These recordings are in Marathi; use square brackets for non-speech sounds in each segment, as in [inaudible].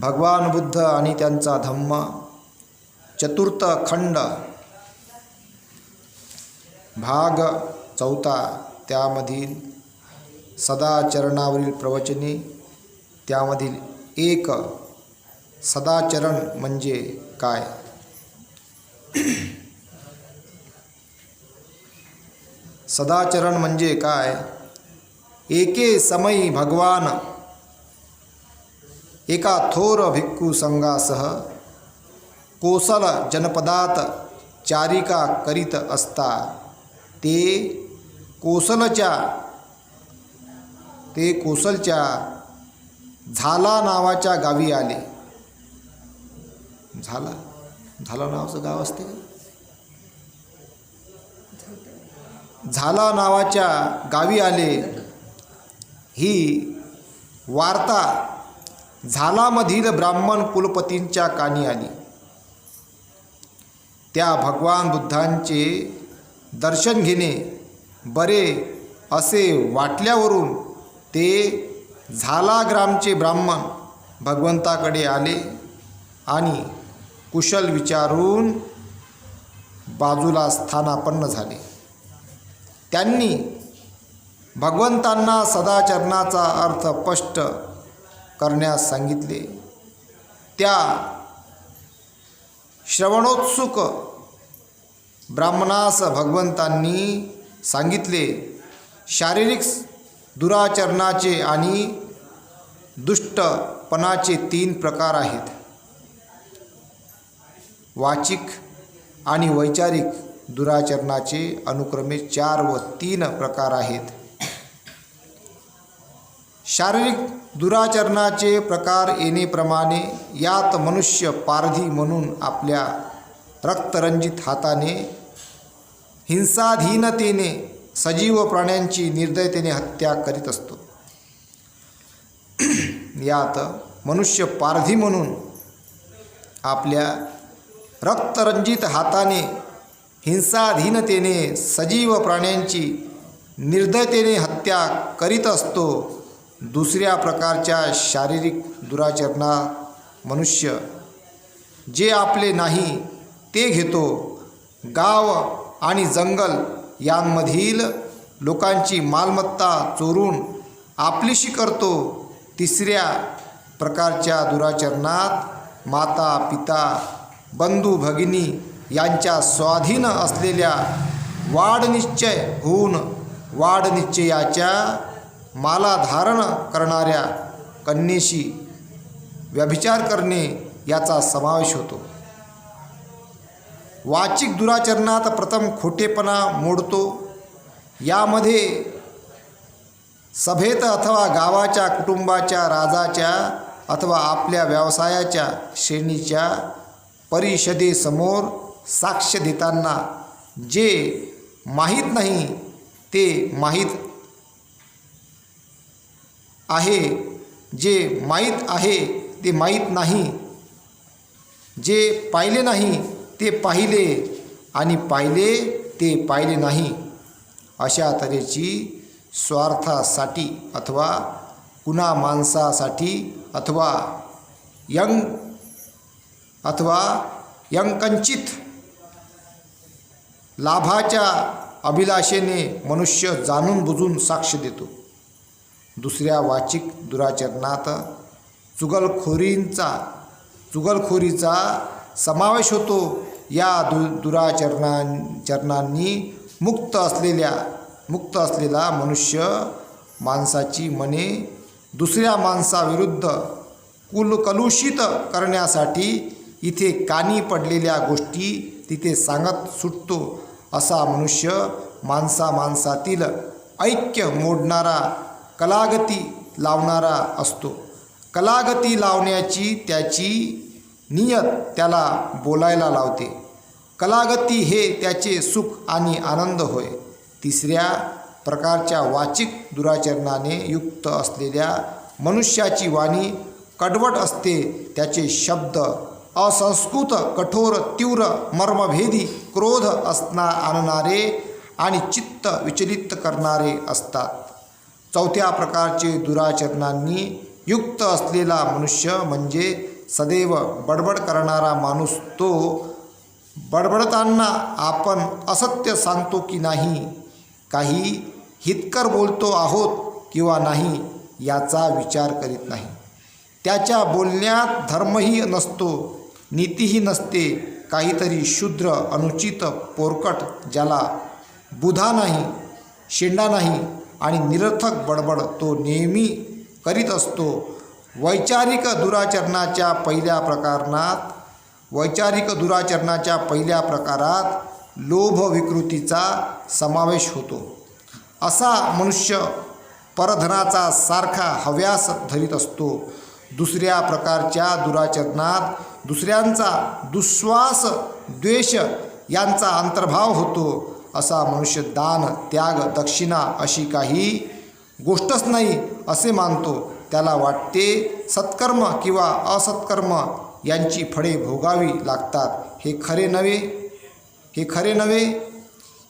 भगवान बुद्ध आणि त्यांचा धम्म. चतुर्थ खंड. भाग चौथा त्यामधील सदाचरणावरील प्रवचने त्यामधील एक सदाचरण म्हणजे काय? सदाचरण म्हणजे काय? एके समयी भगवान एका थोर भिक्खू संघासह कोसल जनपदात चारिका करीत असता. ते कोसलच्या ते कोसलच्या झाला नावाच्या गावी आले. झाला? झाला नावाचं गाव असते का? झाला नावाच्या गावी आले. ही वार्ता झालामधील ब्राह्मण कुलपतींच्या कानी आली. त्या भगवान बुद्धांचे दर्शन घेणे बरे असे वाटल्यावरून ते झाला ग्रामचे ब्राह्मण भगवंताकडे आले आणि कुशल विचारून बाजूला स्थानापन्न झाले. त्यांनी भगवंतांना सदाचरणाचा अर्थ स्पष्ट करण्यास सांगितले. त्या श्रवणोत्सुक ब्राह्मणास भगवंतांनी सांगितले शारीरिक दुराचरणाचे आणि दुष्टपणाचे तीन प्रकार आहेत. वाचिक आणि वैचारिक दुराचरणाचे अनुक्रमे चार व तीन प्रकार आहेत. शारीरिक दुराचरणाचे प्रकार येणेप्रमाणे यात मनुष्य पारधी म्हणून आपल्या रक्तरंजित हाताने हिंसाधीनतेने सजीव प्राण्यांची निर्दयतेने हत्या करीत असतो. यात मनुष्य पारधी म्हणून आपल्या रक्तरंजित हाताने हिंसाधीनतेने सजीव प्राण्यांची निर्दयतेने हत्या करीत असतो दुसऱ्या प्रकारच्या शारीरिक दुराचरणात मनुष्य जे आपले नाही ते घेतो. गाव आणि जंगल यांमधील लोकांची मालमत्ता चोरून आपलीशी करतो. तिसऱ्या प्रकारच्या दुराचरणात माता पिता बंधू भगिनी यांच्या स्वाधीन असलेल्या वाढनिश्चय होऊन वाढनिश्चयाच्या माला धारण करणाऱ्या कन्येशी व्यभिचार करणे याचा समावेश होतो. वाचिक दुराचरणात प्रथम खोटेपणा मोडतो. यामध्ये सभेत अथवा गावाच्या कुटुंबाच्या राजाच्या अथवा आपल्या व्यवसायाच्या श्रेणीच्या परिषदेसमोर साक्ष देताना जे माहीत नाही ते माहीत आहे. जे माहीत आहे ते माहीत नाही. जे पाहिले नाही ते पाहिले आणि पाहिले ते पाहिले नाही. अशा तऱ्हेची स्वार्थासाठी अथवा कुणा माणसासाठी अथवा यंग अथवा यंकंचित लाभाच्या अभिलाषेने मनुष्य जाणून बुजून साक्ष देतो. दुसऱ्या वाचिक दुराचरणात चुगलखोरींचा चुगलखोरीचा समावेश होतो. या दु दुराचरणा चरणांनी मुक्त असलेल्या मुक्त असलेला मनुष्य माणसाची मने दुसऱ्या माणसाविरुद्ध कुलकलुषित करण्यासाठी इथे कानी पडलेल्या गोष्टी तिथे सांगत सुटतो. असा मनुष्य माणसा माणसातील ऐक्य मोडणारा कलागती लावणारा असतो. कलागती लावण्याची त्याची नियत त्याला बोलायला लावते. कलागती हे त्याचे सुख आणि आनंद होय. तिसऱ्या प्रकारच्या वाचिक दुराचरणाने युक्त असलेल्या मनुष्याची वाणी कडवट असते. त्याचे शब्द असंस्कृत कठोर तीव्र मर्मभेदी क्रोध असना आणणारे आणि चित्त विचलित करणारे असतात. चौथ्या प्रकारचे दुराचरणांनी युक्त असलेला मनुष्य म्हणजे सदैव बडबड करणारा माणूस तो बडबडताना आपण असत्य सांगतो की नाही काही हितकर बोलतो आहोत किंवा नाही याचा विचार करीत नाही. त्याच्या बोलण्यात धर्मही नसतो नीतीही नसते काहीतरी शूद्र अनुचित पोरकट ज्याला बुधा नाही शेंडा नाही आणि निरर्थक बडबड तो नेहमी करीत असतो. वैचारिक दुराचरणाच्या पहिल्या प्रकरणात वैचारिक दुराचरणाच्या पहिल्या प्रकारात लोभ विकृतीचा समावेश होतो. असा मनुष्य परधनाचा सारखा हव्यास धरीत असतो. दुसऱ्या प्रकारच्या दुराचरणात दुसऱ्यांचा दुश्वास द्वेष यांचा अंतर्भाव होतो. असा मनुष्य दान त्याग दक्षिणा अशी काही गोष्टच नाही असे मानतो. त्याला वाटते सत्कर्म किंवा असत्कर्म यांची फळे भोगावी लागतात. हे खरे नव्हे? हे खरे नव्हे?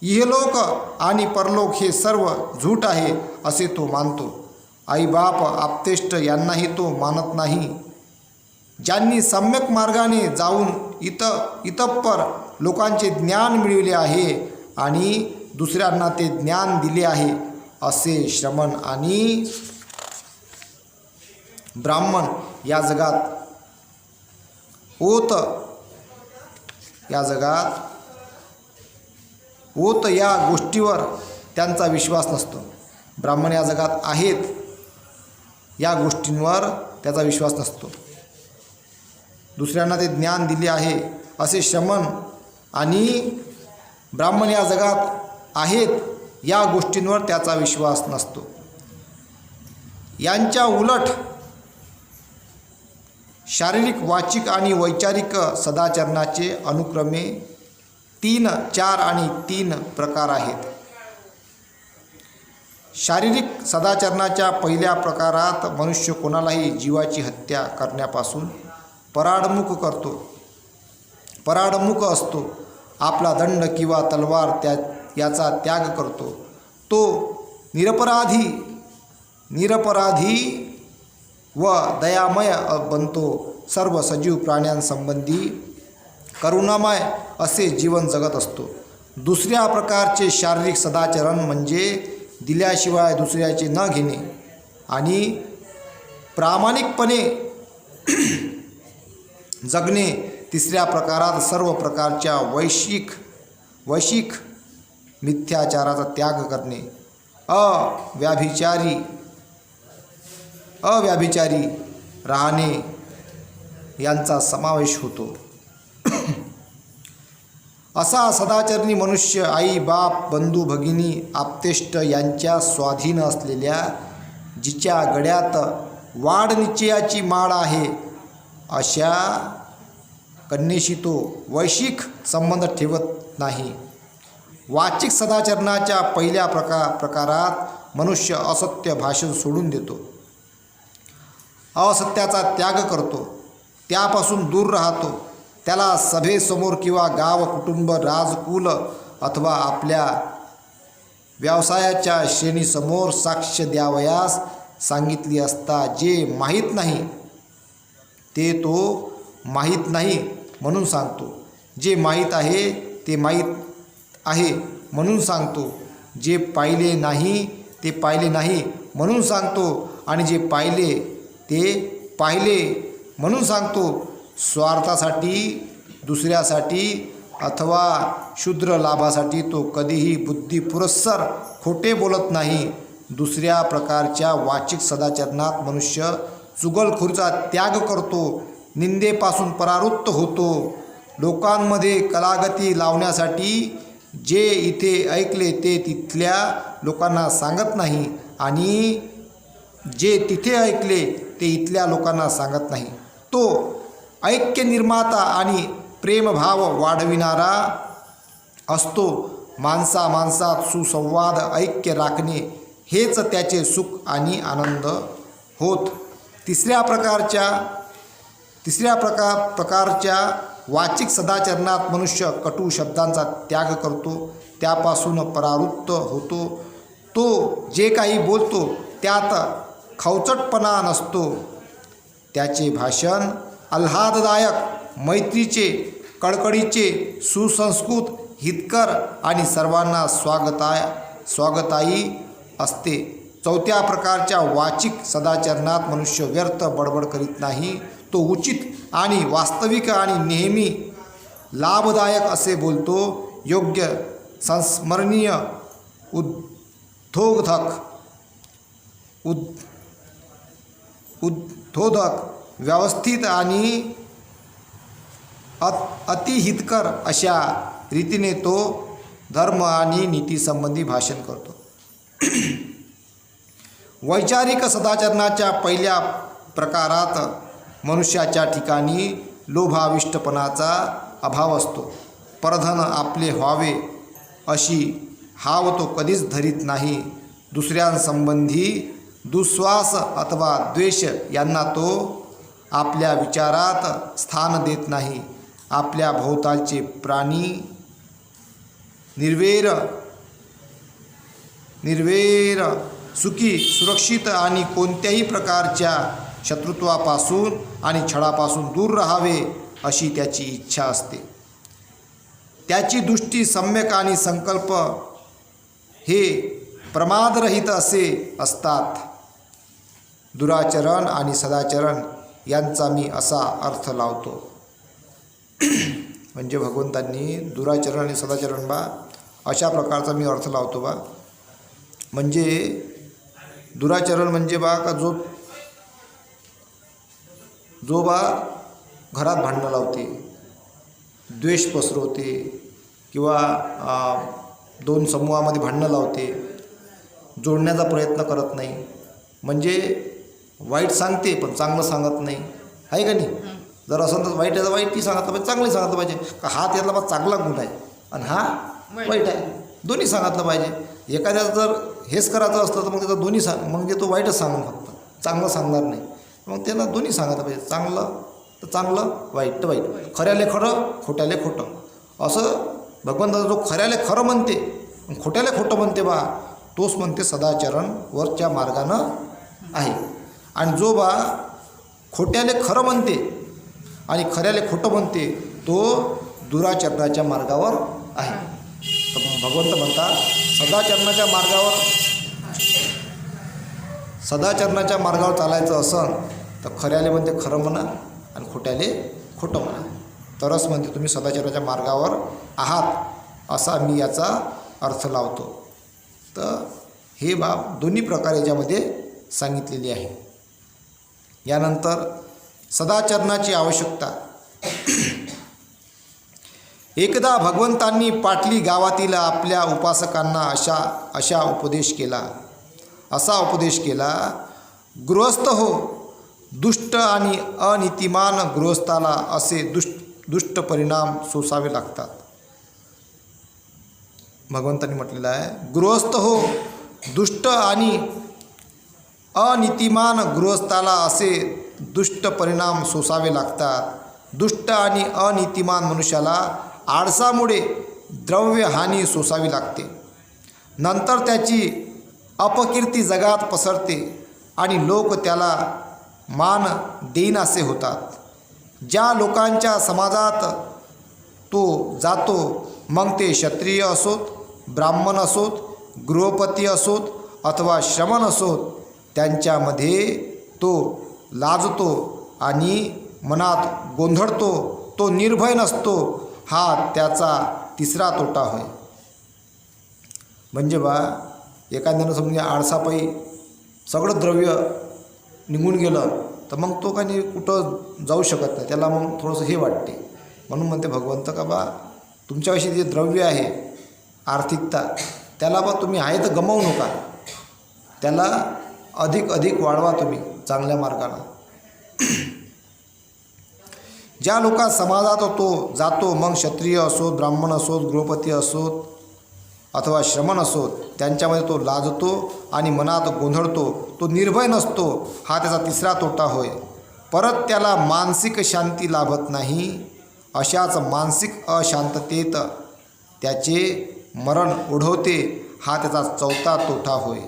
इहलोक आणि परलोक हे सर्व झूट आहे असे तो मानतो. आईबाप आपतेष्ट यांनाही तो मानत नाही. ज्यांनी सम्यक मार्गाने जाऊन इत इतप्पर लोकांचे ज्ञान मिळविले आहे आणि दुसऱ्यांना ते ज्ञान दिले आहे असे श्रमण आणि ब्राह्मण या जगात होत. या जगात होत या गोष्टीवर त्यांचा विश्वास नसतो. ब्राह्मण या जगात आहेत या गोष्टींवर त्याचा विश्वास नसतो. दुसऱ्यांना ते ज्ञान दिले आहे असे शमन आणि ब्राह्मण या जगात आहेत या गोष्टींवर त्याचा विश्वास नसतो. यांच्या उलट शारीरिक वाचिक आणि वैचारिक सदाचरणाचे अनुक्रमे तीन चार आणि तीन प्रकार आहेत. शारीरिक सदाचरणाच्या पहिल्या प्रकारात मनुष्य कोणालाही जीवाची हत्या करण्यापासून पराडमुख करतो. पराडमुख असतो. आपला दंड किंवा तलवार त्या याचा त्याग करतो. तो निरपराधी निरपराधी व दयामय बनतो. सर्व सजीव प्राण्यांसंबंधी करुणामय असे जीवन जगत असतो. दुसऱ्या प्रकारचे शारीरिक सदाचरण म्हणजे दिल्याशिवाय दुसऱ्याचे न घेणे आणि प्रामाणिकपणे [clears throat] जगणे तिसऱ्या प्रकारात सर्व प्रकारच्या वैश्विक वैश्विक मिथ्याचाराचा त्याग करणे. अव्याभिचारी अव्याभिचारी राहणे यांचा समावेश होतो. असा सदाचरणी मनुष्य आई बाप बंधू भगिनी आप्तेष्ट यांच्या स्वाधीन असलेल्या जिच्या गड्यात वाढनिश्चयाची माळ आहे अशा कन्येशी तो वैश्विक संबंध ठेवत नाही. वाचिक सदाचरणाच्या पहिल्या प्रका प्रकारात मनुष्य असत्य भाषण सोडून देतो. असत्याचा त्याग करतो. त्यापासून दूर राहतो. त्याला सभेसमोर किंवा गाव कुटुंब राजकुल अथवा आपल्या व्यवसायाच्या श्रेणीसमोर साक्ष द्यावयास सांगितली असता जे माहीत नाही ते तो माहीत नाही. म्हणून सांगतो. जे माहीत आहे ते माहीत आहे म्हणून सांगतो. जे पाहिले नाही ते पाहिले नाही म्हणून सांगतो. आणि जे पाहिले ते पाहिले म्हणून सांगतो. स्वार्थासाठी दुसऱ्यासाठी अथवा शूद्र लाभासाठी तो कधीही बुद्धिपुरस्सर खोटे बोलत नाही. दुसऱ्या प्रकारच्या वाचिक सदाचरणात मनुष्य चुगलखोरीचा त्याग करतो. निंदेपासून परावृत्त होतो. लोकांमध्ये कलागती लावण्यासाठी जे इथे ऐकले ते तिथल्या लोकांना सांगत नाही आणि जे तिथे ऐकले ते इथल्या लोकांना सांगत नाही. तो ऐक्य निर्माता आणि प्रेमभाव वाढविणारा असतो. माणसा माणसात सुसंवाद ऐक्य राखणे हेच त्याचे सुख आणि आनंद होत. तिसऱ्या प्रकारच्या तिसऱ्या प्रकार प्रकारच्या वाचिक सदाचरणात मनुष्य कटू शब्दांचा त्याग करतो त्यापासून परावृत्त होतो. तो जे काही बोलतो त्यात खवचटपणा नसतो. त्याचे भाषण आल्हाददायक मैत्रीचे कडकडीचे सुसंस्कृत हितकर आणि सर्वांना स्वागताय स्वागताई असते. चौथ्या प्रकारच्या वाचिक सदाचरणात मनुष्य व्यर्थ बडबड करीत नाही. तो उचित आणि वास्तविक आणि नेहमी लाभदायक असे बोलतो योग्य संस्मरणीय उद्योधक उद उद्योधक व्यवस्थित आणि अत अतिहितकर अशा रीतीने तो धर्म आणि नीतीसंबंधी भाषण करतो. [clears throat] वैचारिक सदाचरणाच्या पहिल्या प्रकारात मनुष्याच्या ठिकाणी लोभाविष्टपणाचा अभाव असतो. परधन आपले व्हावे अशी हाव तो कधीच धरीत नाही. दुसऱ्यांसंबंधी दुस्वास अथवा द्वेष यांना तो आपल्या विचारात स्थान देत नाही. आपल्या भोवतालचे प्राणी निर्वेर निर्वेर सुखी सुरक्षित आणि कोणत्याही प्रकारच्या शत्रुत्वापासून आणि छळापासून दूर राहावे अशी त्याची इच्छा असते. त्याची दृष्टी सम्यक आणि संकल्प हे प्रमादरहित असे असतात. दुराचरण आणि सदाचरण यांचा मी असा अर्थ लावतो. म्हणजे भगवंतांनी दुराचरण आणि सदाचरण बा अशा प्रकारचा मी अर्थ लावतो बा. म्हणजे दुराचरण म्हणजे बा का जो जो बा घरात भांडणं लावते द्वेष पसरवते किंवा दोन समूहामध्ये भांडणं लावते जोडण्याचा प्रयत्न करत नाही. म्हणजे वाईट सांगते पण चांगलं सांगत नाही. आहे का नाही? जर असं तर वाईट आहे तर वाईटही सांगितलं पाहिजे चांगली सांगितलं पाहिजे. का हा त्यातला बा चांगला गुण आहे आणि हा वाईट आहे. दोन्ही सांगितलं पाहिजे. एखाद्याचं जर हेच करायचं असतं तर मग त्याचं दोन्ही सांग मग तो वाईटच सांगून फक्त. चांगलं सांगणार नाही. मग त्यांना दोन्ही सांगायला पाहिजे. चांगलं तर चांगलं वाईट तर वाईट. खऱ्याले खरं खोट्याले खोटं. असं भगवंताचा जो खऱ्याले खरं म्हणते खोट्याले खोटं म्हणते बा तोच म्हणते सदाचरण वरच्या मार्गानं आहे. आणि जो बा खोट्याले खरं म्हणते आणि खऱ्याले खोटं म्हणते तो दुराचरणाच्या मार्गावर आहे. तर भगवंत म्हणतात सदाचरणाच्या मार्गावर सदाचरणाच्या मार्गावर चालायचं असन तर खऱ्याले म्हणते खरं म्हणा आणि खोट्याले खोटं म्हणा. तरच म्हणते तुम्ही सदाचरणाच्या मार्गावर आहात असा मी याचा अर्थ लावतो. तर हे बाब दोन्ही प्रकारे याच्यामध्ये सांगितलेली आहे. यानंतर सदाचरणाची आवश्यकता. एकदा भगवंतांनी पाटली गावातील आपल्या उपासकांना अशा अशा उपदेश केला. असा उपदेश केला गृहस्थ हो दुष्ट आणि अनितिमान गृहस्थाला असे दुष्ट दुष्ट परिणाम सोसावे लागतात. भगवंतांनी म्हटलेलं आहे गृहस्थ हो दुष्ट आणि अनितिमान गृहस्थाला असे दुष्ट परिणाम सोसावे लागतात. दुष्ट आणि अनितिमान मनुष्याला आळसामुळे द्रव्यहानी सोसावी लागते. नंतर त्याची अपकीर्ती जगात पसरते आणि लोक त्याला मान देईनासे होतात. ज्या लोकांच्या समाजात तो जातो मग ते क्षत्रिय असोत ब्राह्मण असोत गृहपती असोत अथवा श्रमण असोत त्यांच्यामध्ये तो लाजतो आणि मनात गोंधळतो तो निर्भय नसतो हा त्याचा तिसरा तोटा होय. म्हणजे बा एखाद्यानं समजा आळसापायी सगळं द्रव्य निघून गेलं तर मग तो काही कुठं जाऊ शकत नाही. त्याला मग थोडंसं हे वाटते. म्हणून म्हणते भगवंत का बा तुमच्याविषयी जे द्रव्य आहे आर्थिकता त्याला बा तुम्ही आहे तर गमावू नका. त्याला अधिक अधिक वाढवा तुम्ही चांगल्या मार्गाला ज्या लोकात समाजात होतो जातो मग क्षत्रिय असोत ब्राह्मण असोत गृहपती असोत अथवा श्रमण असोत त्यांच्यामध्ये तो लाजतो आणि मनात गोंधळतो तो निर्भय नसतो हा त्याचा तिसरा तोटा होय. परत त्याला मानसिक शांती लाभत नाही अशाच मानसिक अशांततेत त्याचे मरण ओढवते हा त्याचा चौथा तोटा होय.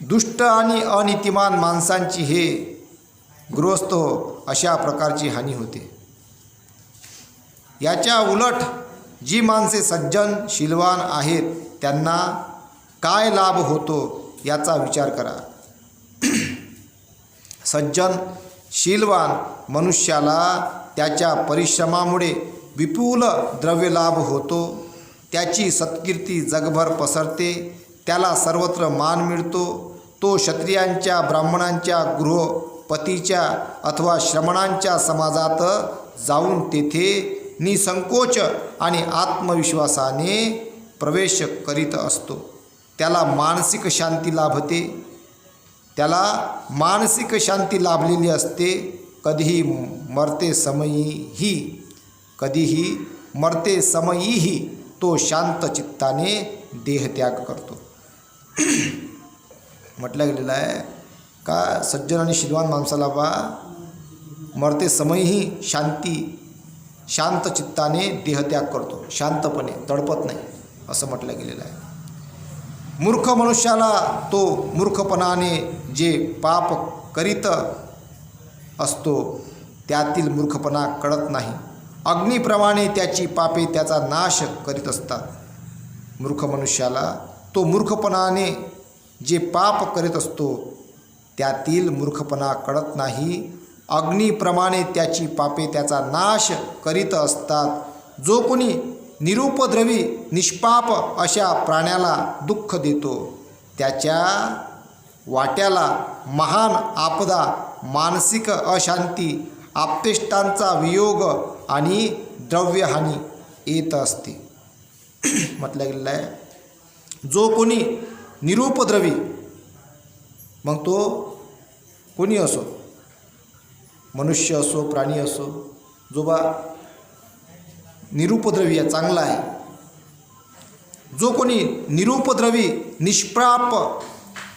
दुष्ट आणि अनितिमान माणसांची हे गृहस्थ हो अशा प्रकारची हानी होते. याच्या उलट जी माणसे सज्जन शिलवान आहेत त्यांना काय लाभ होतो याचा विचार करा. [clears throat] सज्जन शीलवान मनुष्याला त्याच्या परिश्रमामुळे विपुल द्रव्यलाभ होतो. त्याची सत्कीर्ती जगभर पसरते. त्याला सर्वत्र मान मिळतो. तो क्षत्रियांच्या ब्राह्मणांच्या गृहपतीच्या अथवा श्रमणांच्या समाजात जाऊन तेथे निसंकोच आणि आत्मविश्वासाने प्रवेश करीत असतो. त्याला मानसिक शांती लाभते. त्याला मानसिक शांती लाभलेली असते. कधीही मरते समयीही कधीही मरते समयीही तो शांत चित्ताने देहत्याग करतो. [clears throat] म्हटलं गेलेलं आहे का? सज्जन आणि श्रीवान माणसाला बा मरते समयही शांती शांत चित्ताने देहत्याग करतो. शांतपणे तडपत नाही असं म्हटलं गेलेलं आहे. मूर्ख मनुष्याला तो मूर्खपणाने जे पाप करीत असतो त्यातील मूर्खपणा कळत नाही. अग्नीप्रमाणे त्याची पापे त्याचा नाश करीत असतात. मूर्ख मनुष्याला तो मूर्खपणाने जे पाप करीत असतो त्यातील मूर्खपणा कळत नाही अग्नीप्रमाणे त्याची पापे त्याचा नाश करीत असतात. जो कोणी निरुपद्रवी निष्पाप अशा प्राण्याला दुःख देतो त्याच्या वाट्याला महान आपदा मानसिक अशांती आप्तेष्टांचा वियोग आणि द्रव्यहानी येत असते. [clears throat] म्हटलं गेलेलं आहे. जो कोणी निरुपद्रवी मग तो कोणी असो? मनुष्य असो प्राणी असो जो बा निरुपद्रवी आहे चांगला आहे. जो कोणी निरुपद्रवी निष्प्राप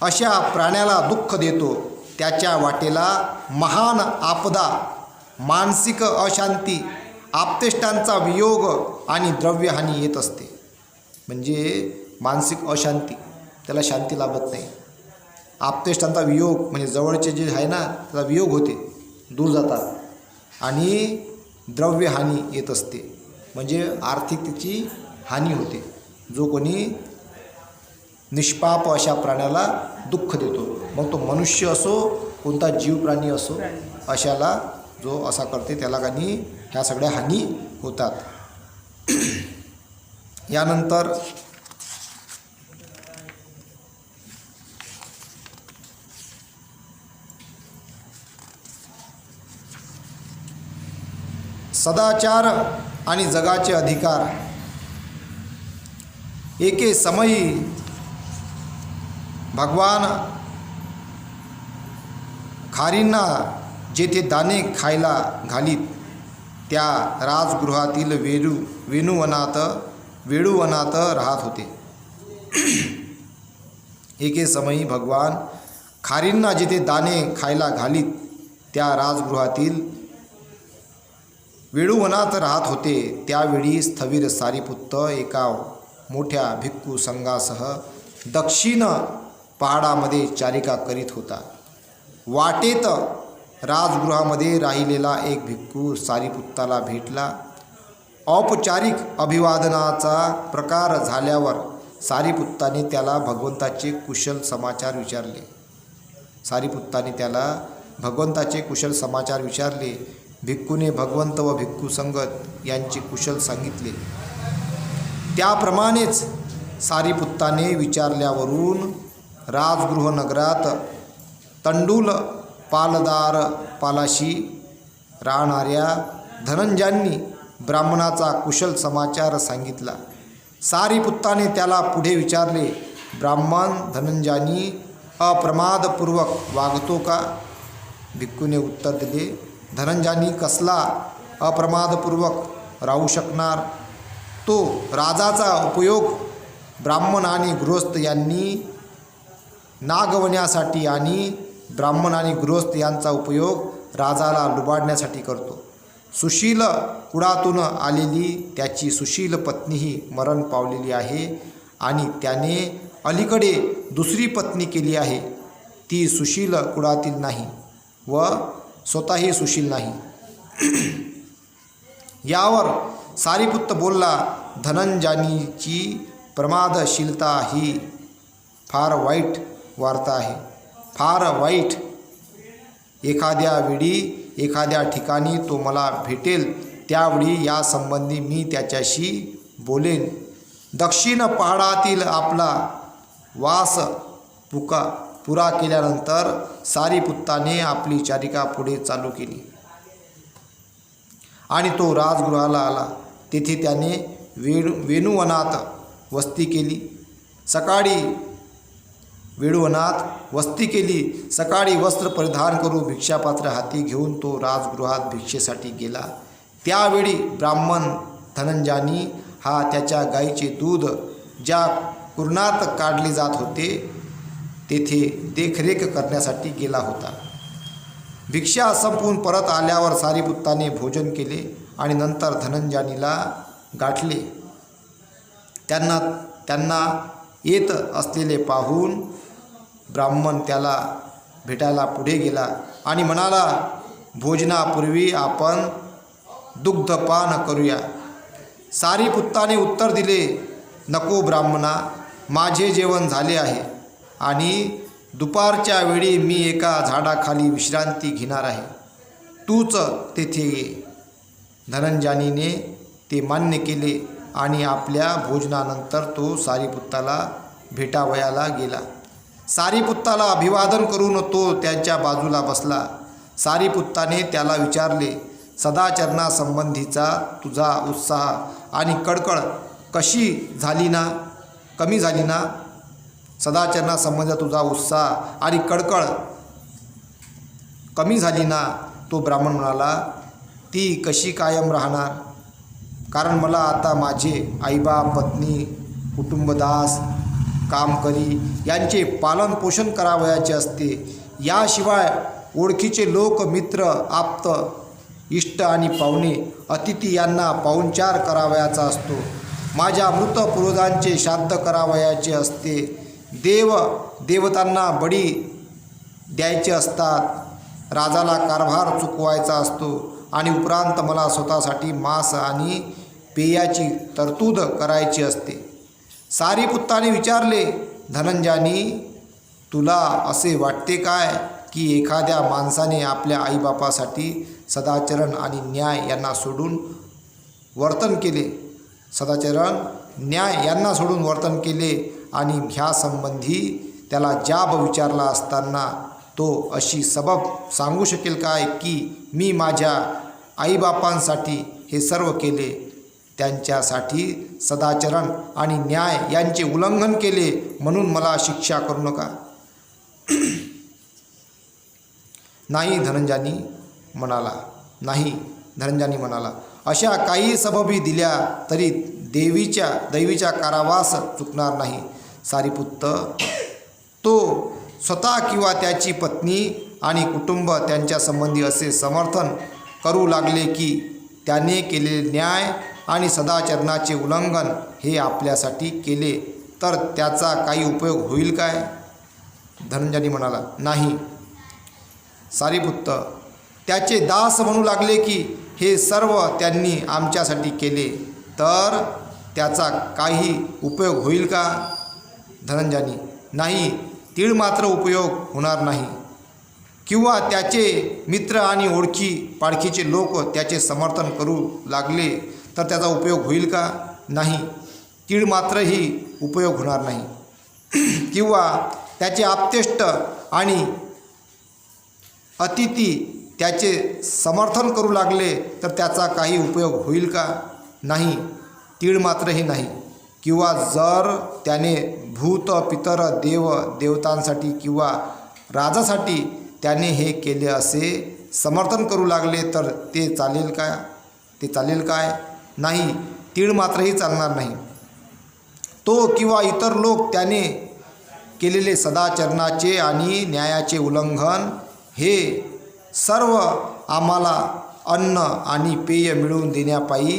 अशा प्राण्याला दुःख देतो त्याच्या वाटेला महान आपदा मानसिक अशांती आप्तेष्टांचा वियोग आणि द्रव्यहानी येत असते. म्हणजे मानसिक अशांती त्याला शांती लाभत नाही. आप्तेष्टांचा वियोग म्हणजे जवळचे जे आहे ना त्याचा वियोग होते. दूर जातात. आणि द्रव्यहानी येत असते. म्हणजे आर्थिक त्याची हानी होते. जो कोणी निष्पाप अशा प्राण्याला दुःख देतो. मग तो मनुष्य असो कोणता जीव प्राणी असो अशाला जो असा करते त्याला काही ह्या सगळ्या हानी होतात. यानंतर सदाचार आणि जगाचे अधिकार. एके समयी भगवान खारींना जेथे दाणे खायला घालीत त्या राजगृहातील वेणू वेणुवनात वेणुवनात राहत होते. एके समयी भगवान खारींना जेथे दाणे खायला घालीत त्या राजगृहातील वेळुवनात राहत होते त्यावेळी स्थवीर सारीपुत्त एका मोठ्या भिक्खू संघासह दक्षिण पहाडामध्ये चारिका करीत होता. वाटेत राजगृहामध्ये राहिलेला एक भिक्खू सारीपुत्ताला भेटला. औपचारिक अभिवादनाचा प्रकार झाल्यावर सारीपुत्ताने त्याला भगवंताचे कुशल समाचार विचारले. सारीपुत्ताने त्याला भगवंताचे कुशल समाचार विचारले. भिक्खूने भगवंत व भिक्खू संगत यांचे कुशल सांगितले. त्याप्रमाणेच सारीपुत्ताने विचारल्यावरून राजगृहनगरात तंडूल पालदार पालाशी राहणाऱ्या धनंजांनी ब्राह्मणाचा कुशल समाचार सांगितला. सारीपुत्ताने त्याला पुढे विचारले ब्राह्मण धनंजानी अप्रमादपूर्वक वागतो का? भिक्खूने उत्तर दिले धनंजानी कसला अप्रमादपूर्वक राहू शकणार? तो राजाचा उपयोग ब्राह्मण आणि गृहस्थ यांनी नागवण्यासाठी आणि ब्राह्मण आणि गृहस्थ यांचा उपयोग राजाला लुबाडण्यासाठी करतो. सुशील कुळातून आलेली त्याची सुशील पत्नीही मरण पावलेली आहे आणि त्याने अलीकडे दुसरी पत्नी केली आहे. ती सुशील कुळातील नाही व स्वतःही सुशील नाही. यावर सारीपुत्त बोलला धनंजानीची प्रमादशीलता ही फार वाईट वार्ता आहे. फार वाईट. एखाद्या वेळी एखाद्या ठिकाणी तो मला भेटेल त्यावेळी यासंबंधी मी त्याच्याशी बोलेन. दक्षिण पहाडातील आपला वास पुका पुरा केल्यानंतर सारीपुत्ताने आपली चारिका पुढे चालू केली. आणि तो राजगृहाला आला. तेथे त्याने वेणू वेणुवनात वस्ती केली. सकाळी वेणुवनात वस्ती केली. सकाळी वस्त्र परिधान करून भिक्षापात्र हाती घेऊन तो राजगृहात भिक्षेसाठी गेला. त्यावेळी ब्राह्मण धनंजानी हा त्याच्या गाईचे दूध ज्या कुरणात काढले जात होते तेथे देखरेख करण्यासाठी गेला होता. भिक्षा संपवून परत आल्यावर सारीपुत्ताने भोजन केले आणि नंतर धनंजानीला गाठले. त्यांना त्यांना येत असलेले पाहून ब्राह्मण त्याला भेटायला पुढे गेला आणि म्हणाला भोजनापूर्वी आपण दुग्धपान करूया. सारीपुत्ताने उत्तर दिले नको ब्राह्मणा माझे जेवण झाले आहे. आणि दुपारच्या वेळी मी एका झाडाखाली विश्रांती घेणार आहे. तूच तेथे ये. धनंजानीने ते मान्य केले आणि आपल्या भोजनानंतर तो सारीपुत्ताला भेटावयाला गेला. सारीपुत्ताला अभिवादन करून तो त्यांच्या बाजूला बसला. सारीपुत्ताने त्याला विचारले सदाचरणासंबंधीचा तुझा उत्साह आणि कडकड कशी झाली ना? कमी झाली ना? सदाचरणासंबंधीचा तुझा उत्साह आणि कडकड कमी झाली ना तो ब्राह्मण म्हणाला ती कशी कायम राहणार? कारण मला आता माझे आईबा पत्नी कुटुंबदास कामकरी यांचे पालनपोषण करावयाचे असते. याशिवाय ओळखीचे लोक मित्र आप्त इष्ट आणि पाहुणे अतिथी यांना पाहुणचार करावयाचा असतो. माझ्या मृत पूर्वजांचे श्राद्ध करावयाचे असते. देव देवतांना बळी द्यायचे असतात. राजाला कारभार चुकवायचा असतो आणि उपरांत मला स्वतःसाठी मांस आणि पेयाची तरतूद करायची असते. सारीपुत्ताने विचारले धनंजानी तुला असे वाटते काय की एखाद्या माणसाने आपल्या आईबापासाठी सदाचरण आणि न्याय यांना सोडून वर्तन केले? सदाचरण न्याय यांना सोडून वर्तन केले आणि ह्यासंबंधी त्याला जाब विचारला असताना तो अशी सबब सांगू शकेल काय की मी माझ्या आईबापांसाठी हे सर्व केले त्यांच्यासाठी सदाचरण आणि न्याय यांचे उल्लंघन केले म्हणून मला शिक्षा करू नका. [clears throat] नाही धनंजानी म्हणाला. नाही धनंजानी म्हणाला. अशा काही सबबी दिल्या तरी देवीच्या दैवीच्या कारावास चुकणार नाही. सारीपुत्त तो स्वतः किंवा त्याची पत्नी आणि कुटुंब त्यांच्या संबंधी असे समर्थन करू लागले की त्याने केलेले न्याय आणि सदाचरणाचे उल्लंघन हे आपल्यासाठी केले तर त्याचा काही उपयोग होईल काय? धनंजनी म्हणाला नाही. सारीपुत्त त्याचे दास म्हणू लागले की हे सर्व त्यांनी आमच्यासाठी केले. तर त्याचा काही उपयोग होईल का? धनंजनी नाही तीळ मात्र उपयोग होणार नाही. किंवा त्याचे मित्र आणि ओळखी पाळखीचे लोक त्याचे समर्थन करू लागले तर त्याचा उपयोग होईल का? नाही तीळ मात्रही उपयोग होणार नाही. किंवा त्याचे आप्तेष्ट आणि अतिथी त्याचे समर्थन करू लागले तर त्याचा काही उपयोग होईल का? नाही. तीळ मात्रही नाही. किंवा जर त्याने भूत पितर देव देवतांसाठी किंवा राजासाठी त्याने हे केले असे समर्थन करू लागले तर ते चालेल काय ते चालेल काय? नाही. तीळ मात्रही चालणार नाही. तो किंवा इतर लोक त्याने केलेले सदाचरणाचे आणि न्यायाचे उल्लंघन हे सर्व आम्हाला अन्न आणि पेय मिळवून देण्यापायी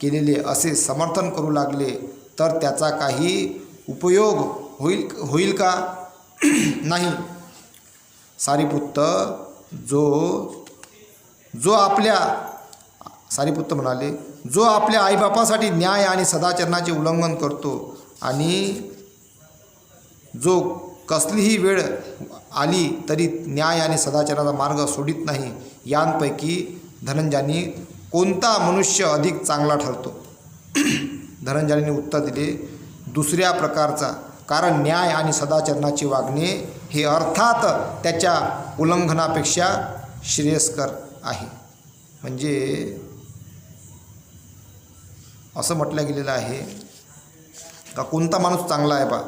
केलेले असे समर्थन करू लागले तर त्याचा काही उपयोग होईल होईल का? [clears throat] नाही. सारीपुत्त जो जो आपल्या सारीपुत्त म्हणाले जो आपल्या आईबापासाठी न्याय आणि सदाचरणाचे उल्लंघन करतो आणि जो कसलीही वेळ आली तरी न्याय आणि सदाचाराचा मार्ग सोडित नाही. यांपैकी धनंजानी कोणता मनुष्य अधिक चांगला ठरतो? [clears throat] धनंजानीने उत्तर दिले दुसऱ्या प्रकारचा. कारण न्याय आणि सदाचरणाचे वागणे हे अर्थात त्याच्या उल्लंघनापेक्षा श्रेयस्कर आहे. म्हणजे असं म्हटलं गेलेलं आहे का कोणता माणूस चांगला आहे बा?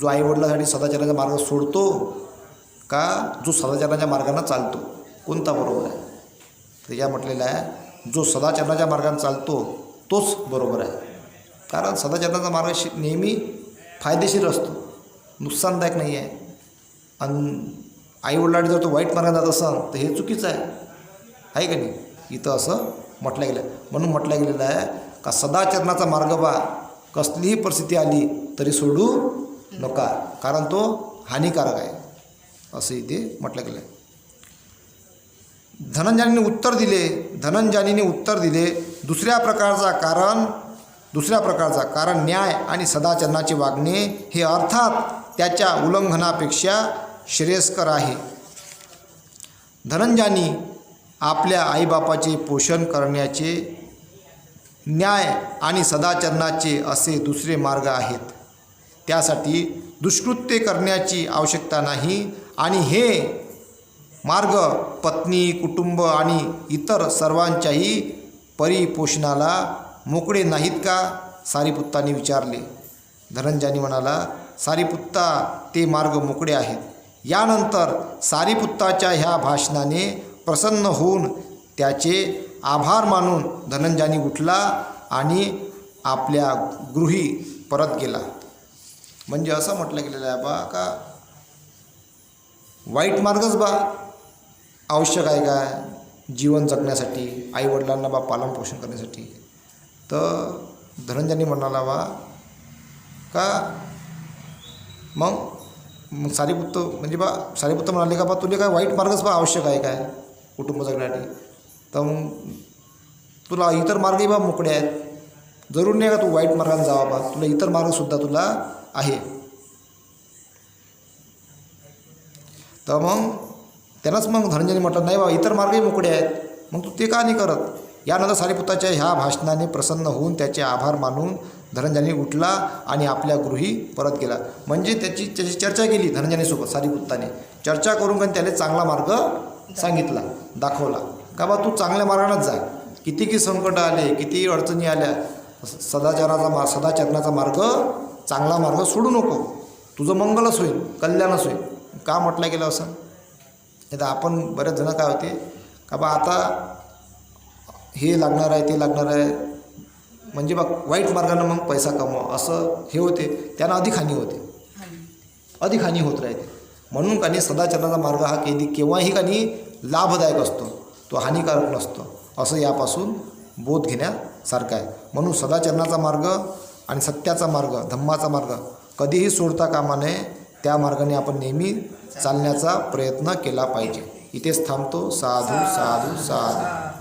जो आईवडिलासाठी सदाचाराचा मार्ग सोडतो का जो सदाचाराच्या मार्गानं चालतो? कोणता बरोबर आहे? तर या म्हटलेलं आहे जो सदाचरणाच्या मार्गाने चालतो तोच बरोबर आहे. कारण सदाचरणाचा मार्ग शि नेहमी फायदेशीर असतो. नुकसानदायक नाही आहे. आणि आईवडिलांनी जर तो वाईट मार्गाने जात असेल तर हे चुकीचं आहे. आहे का नाही? इथं असं म्हटलं गेलं. आहे म्हणून म्हटलं गेलेलं आहे का सदाचरणाचा मार्ग बा कसलीही परिस्थिती आली तरी सोडू नका. कारण तो हानिकारक आहे. असं इथे म्हटलं गेलं आहे धनंजयाने उत्तर दिले धनंजनीने उत्तर दिले दुसऱ्या प्रकारचा कारण दुसऱ्या प्रकारचा कारण न्याय आणि सदाचरणाचे वागणे हे अर्थात त्याच्या उल्लंघनापेक्षा श्रेयस्कर आहे. धनंजानी आपल्या आईबापाचे पोषण करण्याचे न्याय आणि सदाचरणाचे असे दुसरे मार्ग आहेत. त्यासाठी दुष्कृत्य करण्याची आवश्यकता नाही आणि हे मार्ग पत्नी कुटुंब आणि इतर सर्वांच्याही परिपोषणाला मोकळे नाहीत का? सारीपुत्ताने विचारले. धनंजानी म्हणाला सारीपुत्ता ते मार्ग मोकळे आहेत. यानंतर सारीपुत्ताच्या ह्या भाषणाने प्रसन्न होऊन त्याचे आभार मानून धनंजानी उठला आणि आपल्या गृही परत गेला. म्हणजे असं म्हटलं गेलेलं आहे बा का वाईट मार्गच बा. आवश्यक आहे का? जीवन जगण्यासाठी आईवडिलांना बा पालनपोषण करण्यासाठी. तर धनंजयानी म्हणाला बा का? मग? मग सारीपुत्त म्हणजे बा सारीपुत्त म्हणाले का बा तुला काय वाईट मार्गच बा आवश्यक आहे काय कुटुंब जगण्यासाठी. तर मग तुला इतर मार्गही बा मोकळे आहेत. जरूर नाही का तू वाईट मार्गाने जावा बा? तुला इतर मार्गसुद्धा तुला आहे. तर मग त्यानंच मग धनंजयने म्हटलं नाही बा इतर मार्गही मोकळे आहेत. मग तू ते का नाही करत? यानंतर सारीपुत्ताच्या ह्या भाषणाने प्रसन्न होऊन त्याचे आभार मानून धनंजयने उठला आणि आपल्या गृही परत गेला. म्हणजे त्याची त्याची चर्चा केली धनंजयनेसोबत सारीपुत्ताने चर्चा करून पण त्याने चांगला मार्ग सांगितला दाखवला. का बा तू चांगल्या मार्गानेच जा. कितीही संकट आले किती अडचणी आल्या सदाचाराचा मा सदाचरणाचा मार्ग चांगला मार्ग सोडू नको. तुझं मंगलच होईल कल्याणच होईल. का म्हटलं गेलं असं? नाही तर आपण बरेच जणं काय होते का बा आता हे लागणार आहे ते लागणार आहे. म्हणजे बघ वाईट मार्गानं मग पैसा कमवा. असं हे होते त्यांना अधिक हानी होते. अधिक हानी होत राहते. म्हणून का नाही सदाचरणाचा मार्ग हा कधी केव्हाही का नाही लाभदायक असतो. तो हानिकारक नसतो. असं यापासून बोध घेण्यासारखं आहे. म्हणून सदाचरणाचा मार्ग आणि सत्याचा मार्ग धम्माचा मार्ग कधीही सोडता कामा नये. त्या मार्गाने आपण नेहमी चालण्याचा प्रयत्न केला पाहिजे. इथेच थांबतो. साधू साधू साधू.